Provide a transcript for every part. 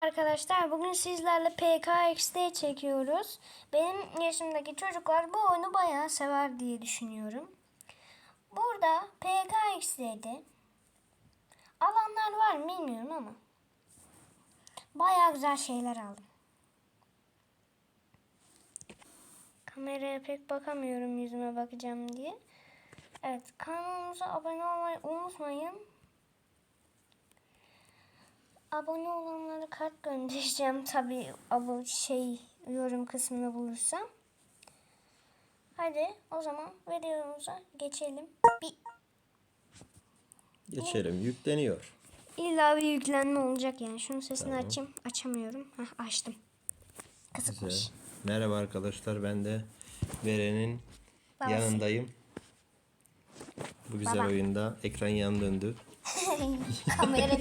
Arkadaşlar bugün sizlerle PKXD çekiyoruz. Benim yaşımdaki çocuklar bu oyunu bayağı sever diye düşünüyorum. Burada PKXD'de alanlar var mı bilmiyorum ama bayağı güzel şeyler aldım. Kameraya pek bakamıyorum yüzüme bakacağım diye. Evet kanalımıza abone olmayı unutmayın. Abone olanlara kart göndereceğim tabii abone şey yorum kısmını bulursam. Hadi o zaman videomuza geçelim. Bir Geçelim. Yükleniyor. illa bir yüklenme olacak yani. Şunun sesini açayım. Açamıyorum. Hah açtım. Kısıkmış. Güzel. Merhaba arkadaşlar. Ben de Beren'in Babası. yanındayım. Bu güzel Baba. oyunda ekran yan döndü. kamera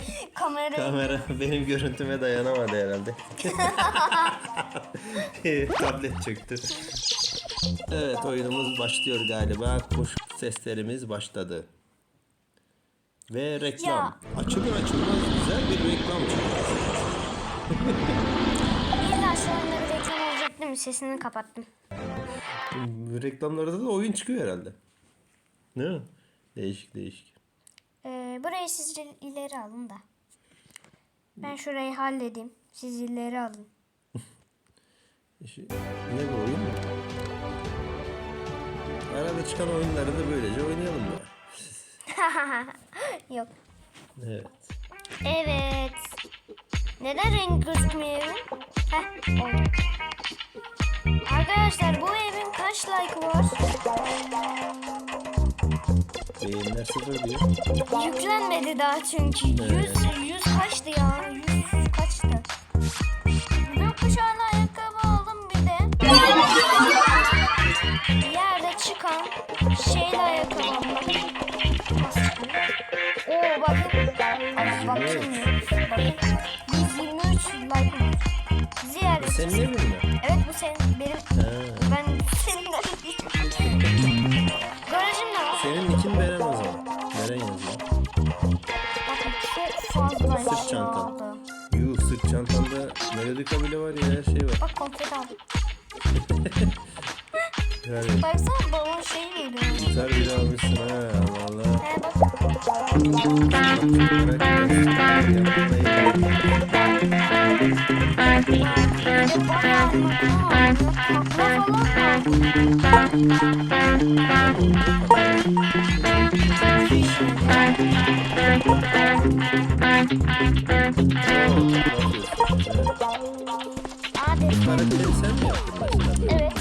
kamera Kamera benim görüntüme dayanamadı herhalde. Tablet çöktü. Evet oyunumuz başlıyor galiba. Kuş seslerimiz başladı. Ve reklam. Ya. Açılır açılmaz güzel bir reklam çıktı. illa şu anda bir reklam olacak değil mi? Sesini kapattım. Reklamlarda da oyun çıkıyor herhalde. Mi? Değişik değişik. Ee, burayı siz ileri alın da. Ben şurayı halledeyim. Siz ileri alın. Bu oyun mu? Arada çıkan oyunları da böylece oynayalım mı? Yok. Evet. Evet. Neden renk gözükmüyor evin? Heh oldu. Arkadaşlar bu evin kaç like var? Beyinler sıfır diyor. Yüklenmedi daha çünkü. 100, 100 kaçtı ya? 100 kaçtı? Gökkuşağlı ayakkabı aldım bir de. Yerde çıkan şeyli ayakkabı aldım. Oo bakın. Ay, bakın. Bakın. 123 like var. Ziyade. Senin evin mi? Evet bu senin benim. Melodika bile var ya her şey var. Bak konfet aldım. Yani Baksana babamın şeyi geliyor. gitar bile almışsın ha Allah. He bak. Bırak ben yapmayı. Karakteri sen mi yaptın? Evet.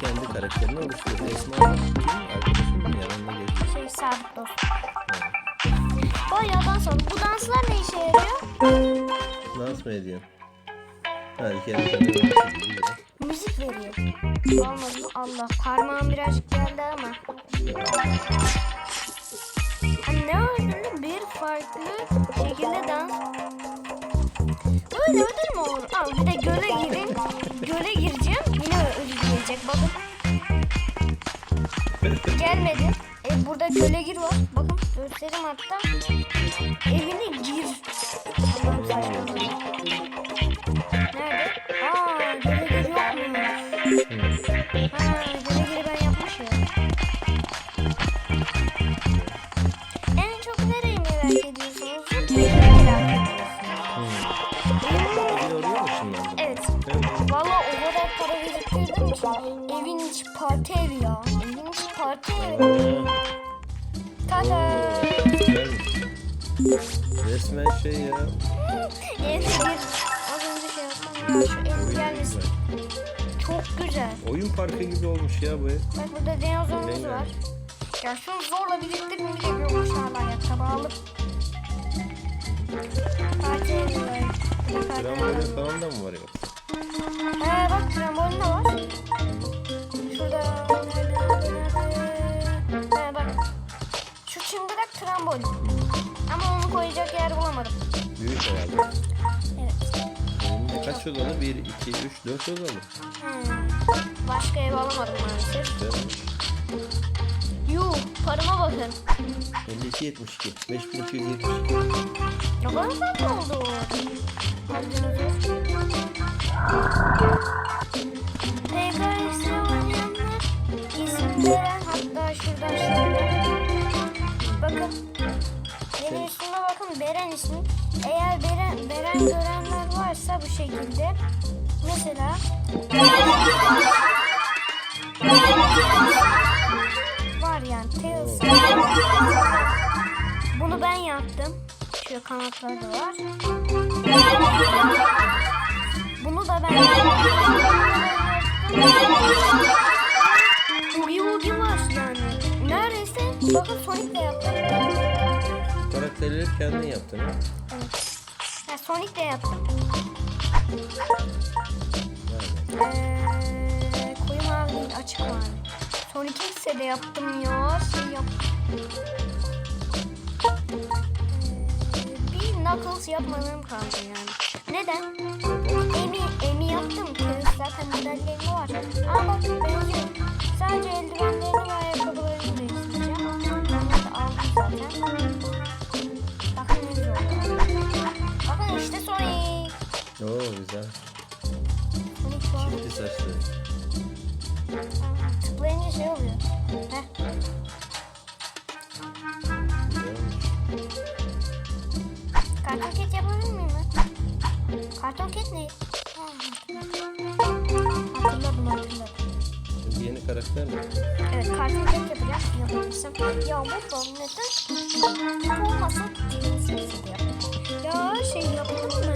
Kendi karakterini oluşturdun. Esma kim? Geçti. Şey sabit dost. Bayağı dans oldu. Bu danslar ne işe yarıyor? Dans mı ediyorsun? Müzik veriyor. Olmadı mı? Allah. Parmağım birazcık geldi ama. Ha, ne ödüllü? Bir farklı şekilde dans. Böyle ödül mü olur? Al bir de göle girin. Göle gireceğim. Yine ödül gelecek. Bakın. Gelmedi. E, burada göle gir var. Bakın göstereyim hatta. Evine gir. Allah'ım saçma. En çok nereyi merak ediyorsunuz? Neyi merak ediyorsunuz? Evet. Valla o kadar para biriktirdim ki evin içi parti ya. Evin içi parti evi. Tata. Resmen şey ya. Parkı gibi olmuş ya bu ev. Bak burada dinozorumuz var. Ya şunu zorla bir de görmüşlerle ayakkabı alıp. Parti evi var. Trambolin falan da mı var yoksa? Ee, bak trambolin de var. Şurada? Ee, bak. Şu çıngırak trambolin. Ama onu koyacak yer bulamadım. Büyük herhalde. Evet. Kaç odalı? 1, 2, 3, 4 odalı. Hmm. Başka ev alamadım maalesef. Yuh parama bakın. 52, 72. 5272. Ne kadar farklı oldu. PKX'de oynayanlar isim veren hatta şuradan şöyle. Bakın. Benim üstüme bakın Beren ismi. Eğer Beren, Beren görenler varsa bu şekilde. Mesela var yani Tails. Bunu ben yaptım. Şöyle kanatları da var. Bunu da ben yaptım. Ugi Ugi var yani. Neredeyse bakın Sonic de yaptım. Karakterleri kendin yaptın ha? Evet. Ya Sonic de yaptım. Yani. Ee, değil açık mavi. X'e de yaptım ya. Şey yaptım. Ee, bir Knuckles yapmadığım kaldı yani. Neden? Emi, Emi yaptım. Zaten modelleri var. Ama bak benziyor. Sadece eldivenlerini ve ayakkabılarını değiştireceğim. Onları da aldım zaten. Bakın ne güzel oldu. Bakın işte Sonic. Oo güzel. Sonic Çifti saçlı. Tıklayınca şey oluyor. Heh. Karton ket yapabilir miyim ben? Karton ket ne? Ha, Hatırladım hatırladım. Şimdi yeni karakter mi? Evet karton ket yapacağım. Yapabilirsem. Ya bu neden? Olmasa dilin sesi de yap. Ya şey yapalım mı?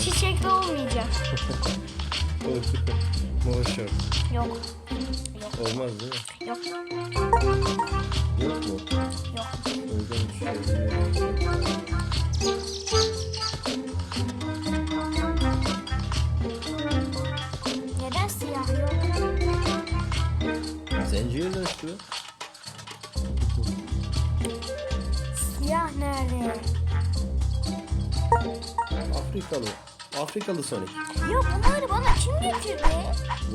Çiçekli olmayacak. Mor short. Yok. Yok. Olmaz değil mi? Yok. Yok mu? Afrikalı. Afrikalı Sonic. Ya bunları bana kim getirdi?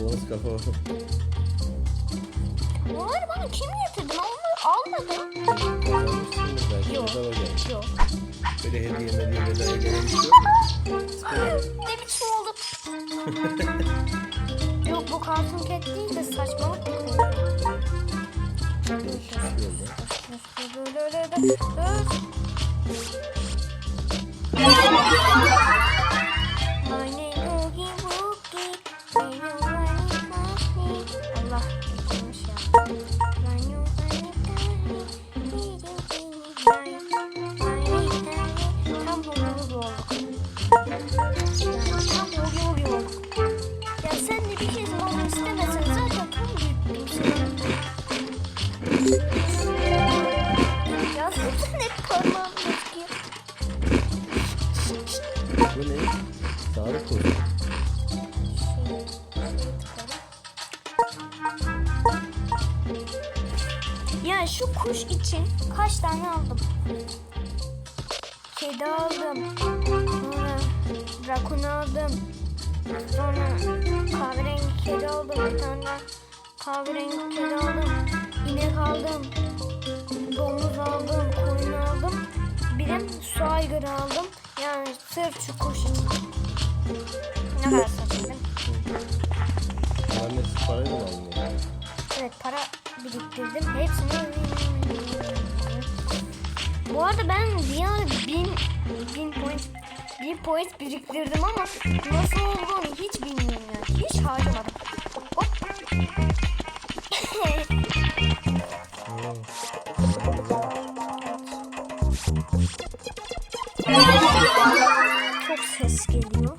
Bonus kafa. Bunları bana kim getirdi? Ben onları almadım. Yok. Yok. Böyle hediye hediye bedava gelen Sağlık kozu. Ya şu kuş için kaç tane aldım? Kedi aldım. Sonra rakun aldım. Sonra kahverengi kedi aldım. Bir tane kahverengi kedi aldım. İnek aldım. Domuz aldım. Koyun aldım. Bir de su aygırı aldım. Yani sırf şu kuş için. Ne kadar? Bunların hepsi parayla mı alınıyor? Evet para biriktirdim. Hepsini Bu arada ben bir ara bin, bin point bin point biriktirdim ama nasıl olduğunu hiç bilmiyorum yani. Hiç harcamadım. Hop. Ses geliyor.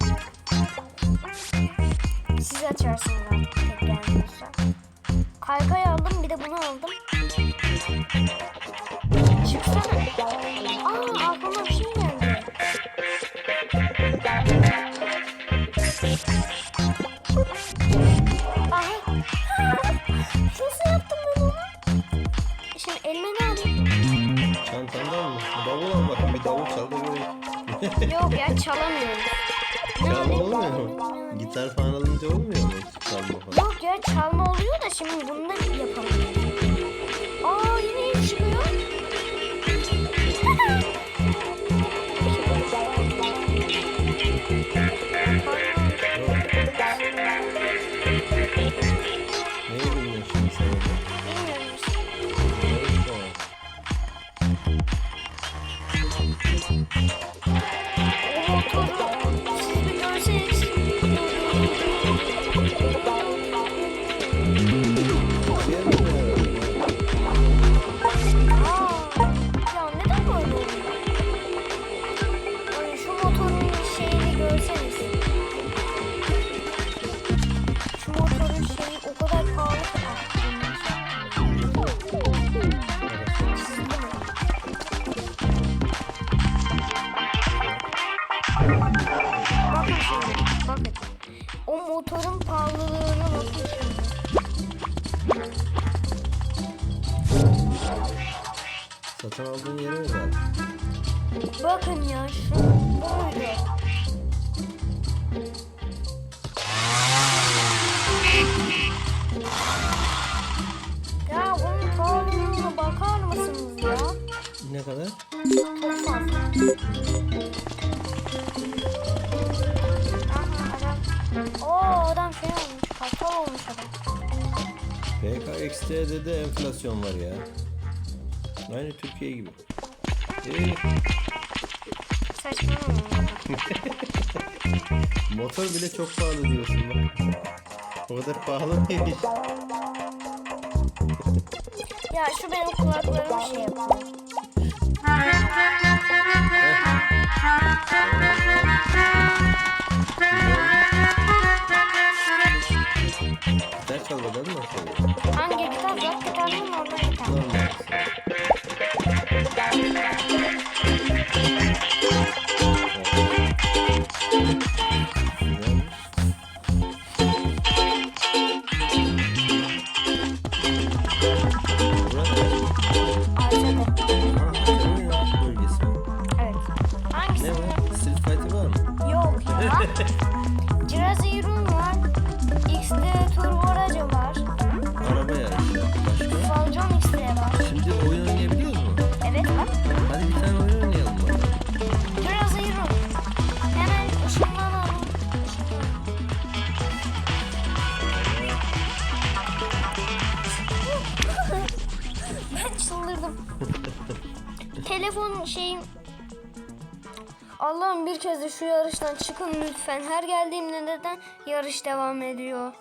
Çalamıyorum. Motorun pahalılığına bakın. Satın aldığın yere geldin? Bakın ya şu böyle. Ya bunun pahalılığına bakar mısınız ya? Ne kadar? PKX'de de enflasyon var ya. Aynı Türkiye gibi. Ee, Saçmalama. motor bile çok pahalı diyorsun bak. O kadar pahalı mıymış? ya şu benim kulaklarımı şey yapıyor. 它这么被 Telefon şeyim Allah'ım bir kez de şu yarıştan çıkın lütfen. Her geldiğimde neden yarış devam ediyor?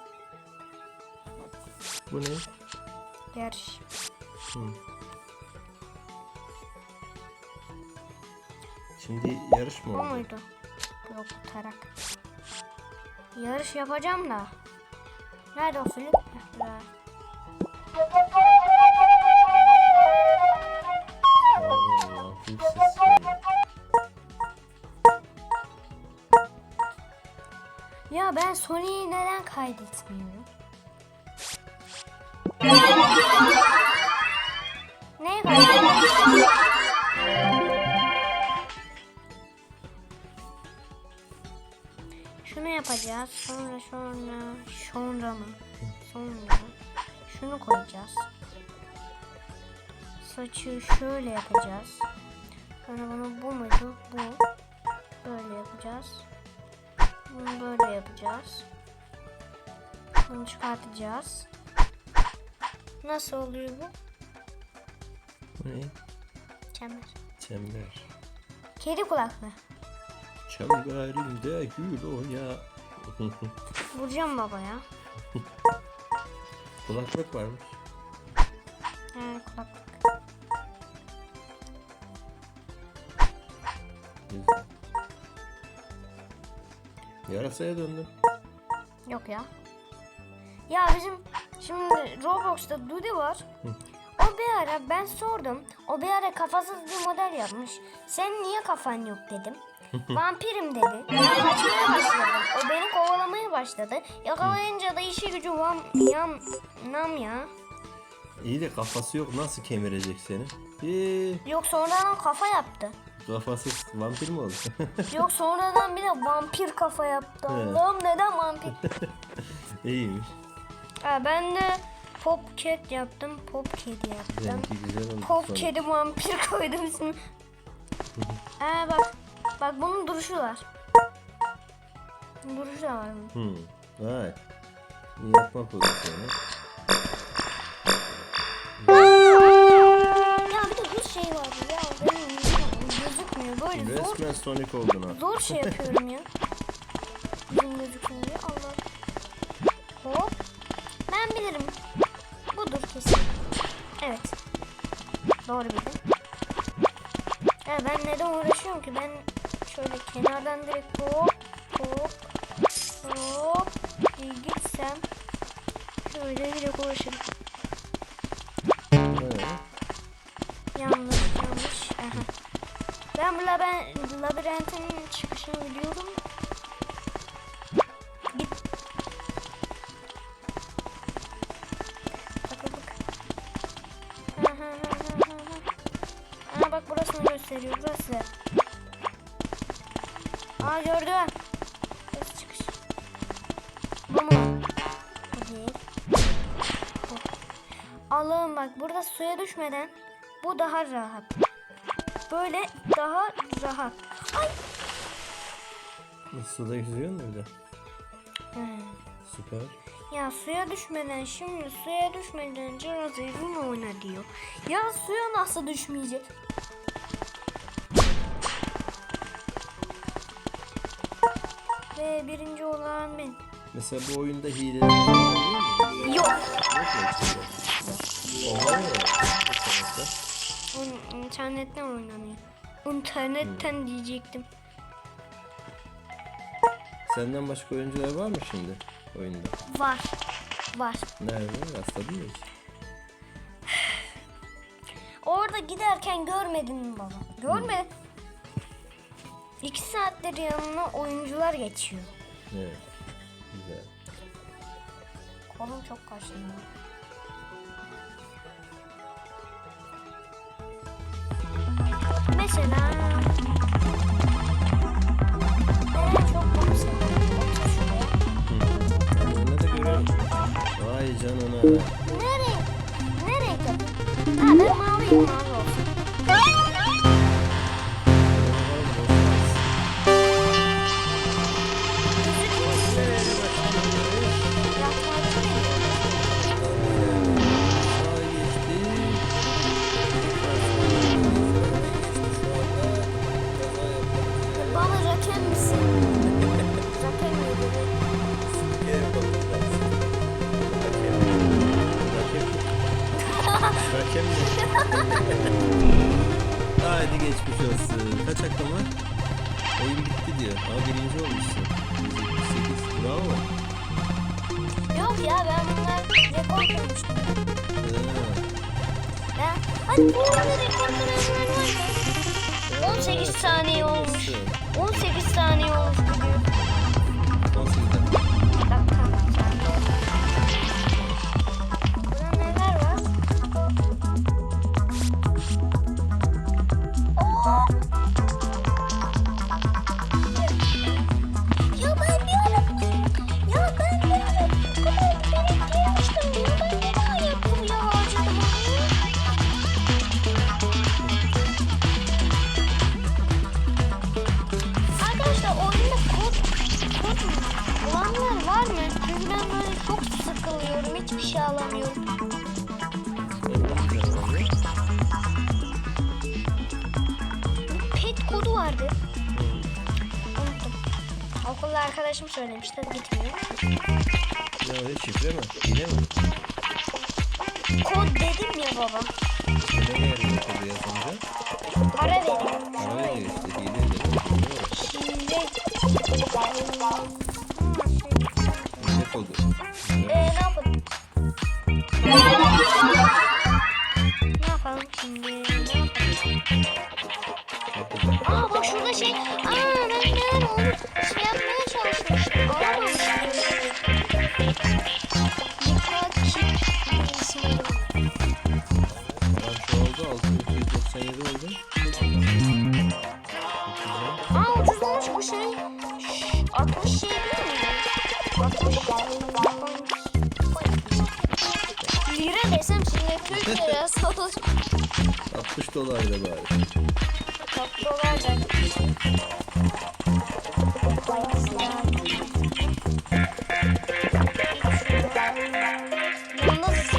Bu ne? Yarış. Şimdi yarış mı Bu oldu? muydu? Yok tarak. Yarış yapacağım da. Nerede o film? Ya ben Sony'yi neden kaydetmiyorum? Neye kaydetmiyorum? Şunu yapacağız. Sonra sonra sonra mı? Sonra şunu koyacağız. Saçı şöyle yapacağız. Sonra bunu bu muydu? Bu. Böyle yapacağız. Bunu böyle yapacağız. Bunu çıkartacağız. Nasıl oluyor bu? Bu ne? Çember. Çember. Kedi kulaklı. Çemberinde gül oya. Vuracağım babaya. Kulaklık varmış. He kulaklık. Yarasaya döndüm. Yok ya. Ya bizim şimdi Roblox'ta Dudy var. O bir ara ben sordum. O bir ara kafasız bir model yapmış. Sen niye kafan yok dedim. Vampirim dedi. Ben kaçmaya başladım. O beni kovalamaya başladı. Yakalayınca da işi gücü vam yam nam ya. İyi de kafası yok nasıl kemirecek seni? Ee, Yok sonradan kafa yaptı. Kafasız vampir mi oldu? Yok sonradan bir de vampir kafa yaptı. Evet. Allah'ım neden vampir? İyiymiş. ha, ben de pop cat yaptım. Pop kedi yaptım. Güzel olmuş. Pop sonra. kedi vampir koydum ismini. Ha bak. Bak bunun duruşu var. Duruşu da var bunun. Hmm. Vay. Yapma pozisyonu. Böyle zor Resmen Sonic oldun ha. Zor şey yapıyorum ya. Yüzüm gözükmüyor. Allah. Hop. Ben bilirim. Budur kesin. Evet. Doğru bildim. Ya ben neden uğraşıyorum ki? Ben şöyle kenardan direkt hop gösteriyor burası. Aa gördüm. Burası çıkış. Bu mu? Bu değil. Bu. Allah'ım bak burada suya düşmeden bu daha rahat. Böyle daha rahat. Ay. Suda yüzüyorsun da bir de. Hmm. Süper. Ya suya düşmeden şimdi suya düşmeden Cerazir'in oyna diyor. Ya suya nasıl düşmeyecek? Ve birinci olan ben. Mesela bu oyunda hile? Yok. Yok mu internetten oynanıyor. İnternetten diyecektim. Senden başka oyuncular var mı şimdi oyunda? Var. Var. Nerede? Rastladın mı hiç? Orada giderken görmedin mi baba? Görmedim. İki saattir yanına oyuncular geçiyor. Evet. Güzel. Kolum çok kaşınıyor. Mesela ben en çok bunu seviyorum. Vay canına. Nereye? Nereye? Ha ben maviyim mavi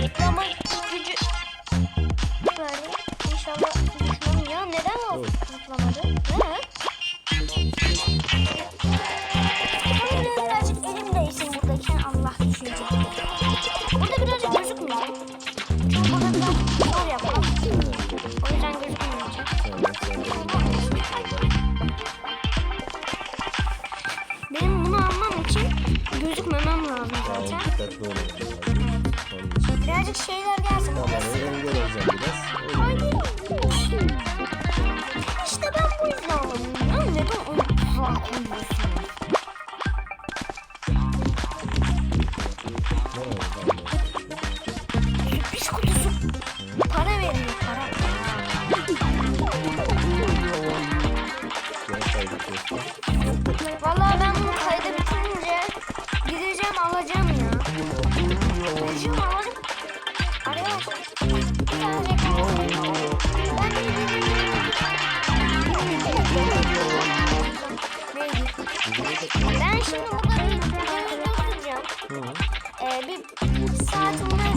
Zıplama gücü böyle. İnşallah düşmem ya. Neden o zıplamadı? Ne?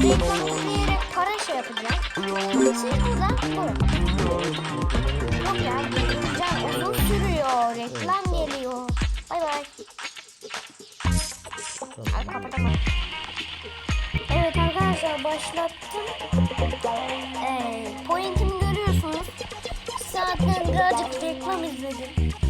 Büyükten izleyerek para şey yapacağım. Şimdi burada bu. Yok ya. Can uzun sürüyor. Reklam geliyor. Bay bay. Ay. Evet arkadaşlar başlattım. Ee, pointimi görüyorsunuz. Saatten birazcık reklam izledim.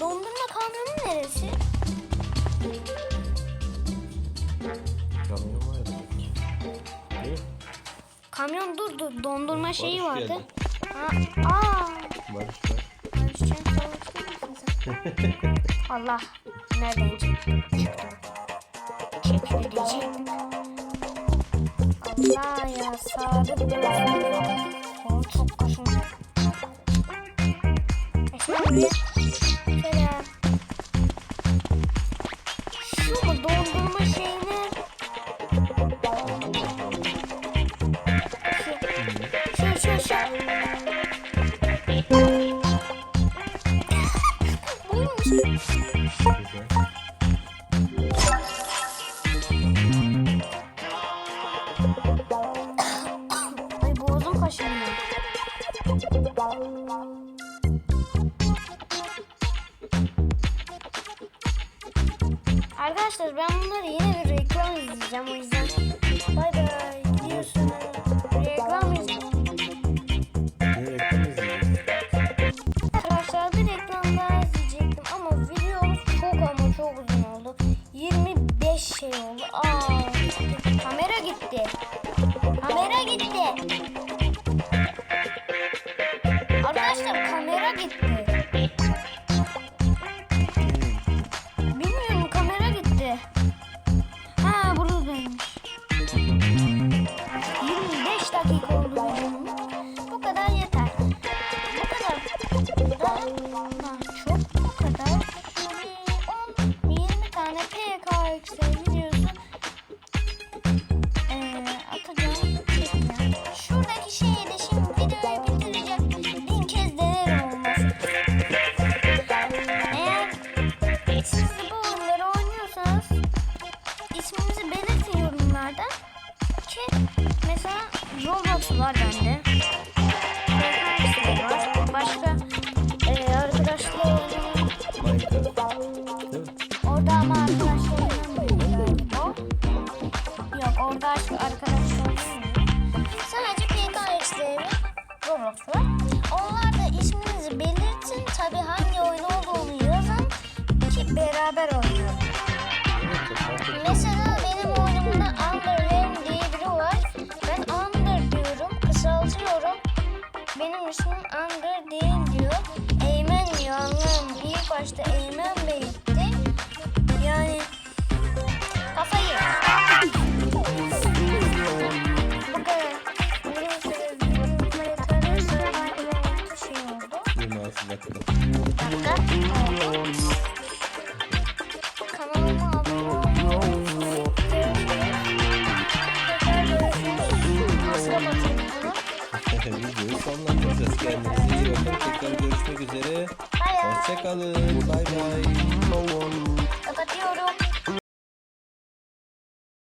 Dondurma kamyonu neresi? Kamyon var ya. Değil. Kamyon dur dur dondurma Barış şeyi vardı. Geldi. Aa. aa. Barış var. Allah nereden çıktı? Çektirecek. Allah ya sadık biraz. Onu çok kaşındı. Esmer Arkadaşlar ben bunları yine bir reklam izleyeceğim o yüzden. işte Eymen Bey. Yani kafayı. Bu kadar. Şey oldu. Dakika oldu. Videoyu sonlandıracağız. Kendinize iyi bakın. Tekrar görüşmek üzere. Hoşçakalın.